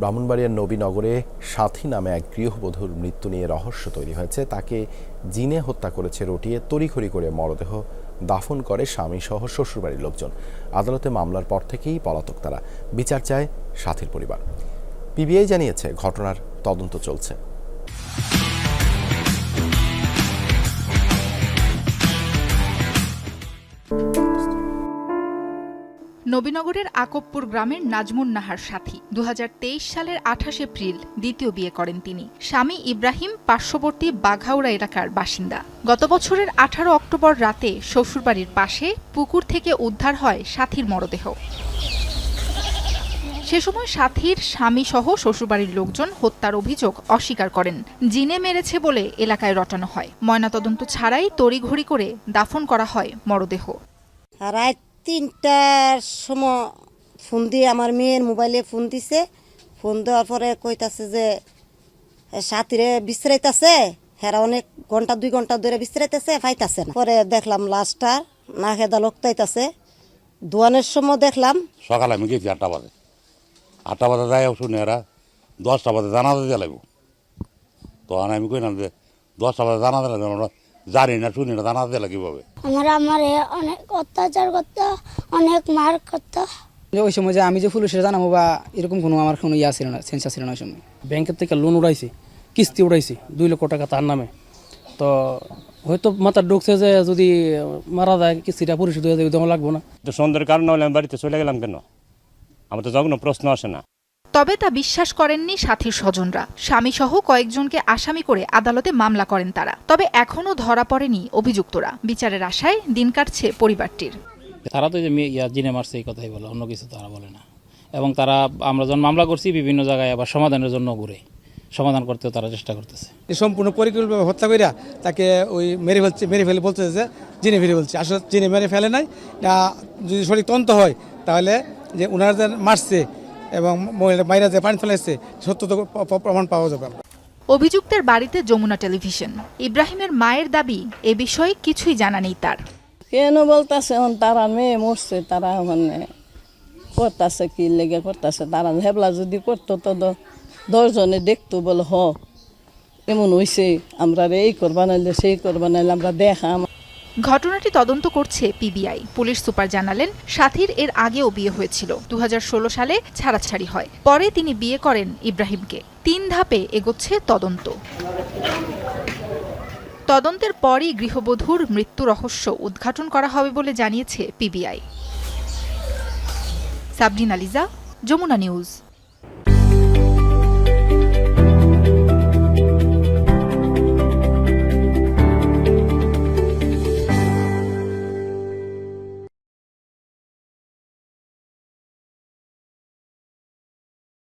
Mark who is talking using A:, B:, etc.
A: ব্রাহ্মণবাড়িয়ার নবীনগরে সাথী নামে এক গৃহবধূর মৃত্যু নিয়ে রহস্য তৈরি হয়েছে। তাকে জিনে হত্যা করেছে, রটিয়ে তড়িঘড়ি করে মরদেহ দাফন করে স্বামী সহ শ্বশুরবাড়ির লোকজন। আদালতে মামলার পর থেকেই পলাতক তারা। বিচার চায় সাথীর পরিবার। পিবিআই জানিয়েছে, ঘটনার তদন্ত চলছে।
B: নবীনগরের আকবপুর গ্রামের নাজমুন নাহার সাথী। দু হাজার তেইশ সালের আঠাশ এপ্রিল দ্বিতীয় বিয়ে করেন তিনি। স্বামী ইব্রাহিম পার্শ্ববর্তী বাঘাউড়া এলাকার বাসিন্দা। গত বছরের আঠারো অক্টোবর রাতে শ্বশুরবাড়ির পাশে পুকুর থেকে উদ্ধার হয় সাথীর মরদেহ। সে সময় সাথীর স্বামী সহ শ্বশুরবাড়ির লোকজন হত্যার অভিযোগ অস্বীকার করেন। জিনে মেরেছে বলে এলাকায় রটানো হয়। ময়নাতদন্ত ছাড়াই তড়িঘড়ি করে দাফন করা হয় মরদেহ।
C: রাত তিনটার সময় ফোন দিয়ে আমার মেয়ের মোবাইলে ফোন দিছে। ফোন দেওয়ার পরে কইতাছে যে সাথীরে বিশ্রাইতাছে? হেরা অনেক ঘণ্টা, দুই ঘণ্টা ধরে বিশ্রাইতেছে, ফাইতাছে না। পরে দেখলাম লাস্টটা না খেদা লোকতাইতাছে দোয়ানের সময় দেখলাম
D: সকালে আমি গেছি আটটা বাজে। আটটা বাজে যাই শুনে এরা দশটা বাজে জানাজা দিয়ে লাগবো। তখন আমি কইলাম যে, দশটা বাজে লাগবে আমরা। জানি না শুনি না জানাজা দিয়ে কীভাবে
E: আমার আমারে অনেক অত্যাচার করতো অনেক মার করতো।
F: ওই সময় যে আমি যে পুলিশের জানাব বা এরকম কোনো আমার কোনো ইয়া ছিল না সেন্সার ছিল না ওই সময়।
G: ব্যাংকের থেকে লোন উড়াইছি কিস্তি উড়াইছি দুই লক্ষ টাকা তার নামে। তো হয়তো মাথার ঢুকছে যে যদি মারা যায় কিস্তিটা পরিশোধ হয়ে যাবে লাগবো না।
H: তো সন্ধ্যের কারণে হলে আমি বাড়িতে চলে গেলাম কেন? আমার তো যখন প্রশ্ন আসে না।
B: তবে তা বিশ্বাস করেননি সাথীর স্বজনরা। স্বামী সহ কয়েকজনকে আসামি করে আদালতে মামলা করেন তারা। তবে এখনও ধরা পড়েনি অভিযুক্তরা। বিচারের আশায় দিন কাটছে পরিবারটির।
G: তারা তো যে মেয়ে জিনে মারছে এই কথাই বলে অন্য কিছু তারা বলে না। এবং তারা আমরা যখন মামলা করছি বিভিন্ন জায়গায় আবার সমাধানের জন্য ঘুরে। সমাধান করতেও তারা চেষ্টা করতেছে।
I: সম্পূর্ণ পরিকল্পনা হত্যা কইরা তাকে ওই মেরে ফেলছে মেরে ফেলে বলতে যে জিনে ফেলে বলছে আসলে জিনে মেরে ফেলে নাই। না যদি সঠিক তন্ত হয় তাহলে যে ওনারা যে মারছে এবং মহিলা মাইরা যে পানি ফেলাইছে সত্য তো প্রমাণ পাওয়া যাবে।
B: অভিযুক্তের বাড়িতে যমুনা টেলিভিশন। ইব্রাহিমের মায়ের দাবি এ বিষয়ে কিছুই জানা নেই তার।
J: কেন বলতাছে এখন তারা মেয়ে মরছে তারা মানে করতেছে কি লেগে করতেছে? তারা হেবলা যদি করতো তো দ- দশজনে দেখতো বলে হ এমন হইছে আমরা রে এই করবা নাইলে সেই করবা নাইলে আমরা দেখাম
B: ঘটনাটি তদন্ত করছে পিবিআই। পুলিশ সুপার জানালেন, সাথীর এর আগেও বিয়ে হয়েছিল। দু হাজার ষোলো সালে ছাড়াছাড়ি হয়। পরে তিনি বিয়ে করেন ইব্রাহিমকে। তিন ধাপে এগোচ্ছে তদন্ত। তদন্তের পরই গৃহবধূর মৃত্যু রহস্য উদ্ঘাটন করা হবে বলে জানিয়েছে পিবিআই। সাবরিন আলিজা, যমুনা নিউজ।